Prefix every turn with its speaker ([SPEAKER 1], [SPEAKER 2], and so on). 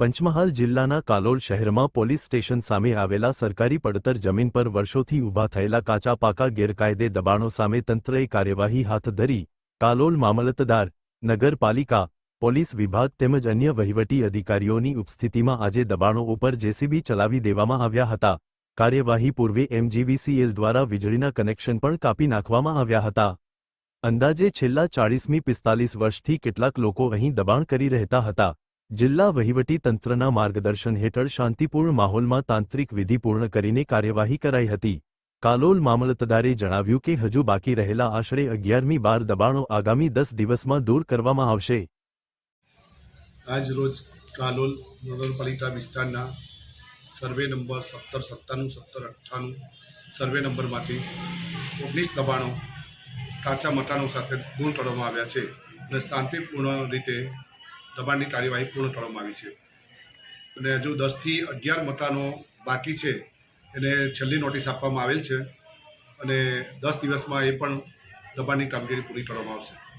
[SPEAKER 1] પંચમહાલ જિલ્લાના કાલોલ શહેરમાં police station સામે આવેલા સરકારી પડતર જમીન પર વર્ષોથી ઊભા થયેલા કાચા પાકા ગેરકાયદે દબાણો સામે તંત્રએ કાર્યવાહી હાથ ધરી કાલોલ મામલતદાર, નગરપાલિકા, પોલીસ વિભાગ તેમજ અન્ય વહીવટી અધિકારીઓની ઉપસ્થિતિમાં આજે દબાણો ઉપર જેસીબી ચલાવી દેવામાં આવ્યા હતા. કાર્યવાહી પૂર્વે એમજીવીસીએલ દ્વારા વીજળીના કનેક્શન પણ કાપી નાખવામાં આવ્યા હતા. અંદાજે છેલ્લા ચાળીસમી પિસ્તાલીસ વર્ષથી કેટલાક લોકો અહીં દબાણ કરી રહેતા હતા. જિલ્લા વહીવટી તંત્રના માર્ગદર્શન હેઠળ શાંતિપૂર્ણ માહોલમાં તાંત્રિક વિધિ પૂર્ણ કરીને કાર્યવાહી કરાઈ હતી. કાલોલ મામલતદારે જણાવ્યું કે હજુ બાકી રહેલા આશરે અગિયારમી બાર દબાણો આગામી દસ દિવસમાં દૂર કરવામાં આવશે.
[SPEAKER 2] આજ રોજ કાલોલ નગરપાલિકા વિસ્તારના સર્વે નંબર સત્તર સત્તાણું સત્તર અઠ્ઠાણું સર્વે નંબરમાંથી ઓગણીસ દબાણો કાચા મકાનો સાથે દૂર કરવામાં આવ્યા છે અને શાંતિપૂર્ણ રીતે દબાણની કાર્યવાહી પૂર્ણ કરવામાં આવી છે. અને હજુ દસથી અગિયાર મકાનો બાકી છે. એને છેલ્લી નોટિસ આપવામાં આવેલ છે. અને દસ દિવસમાં એ પણ દબાણની કામગીરી પૂરી કરવામાં આવશે.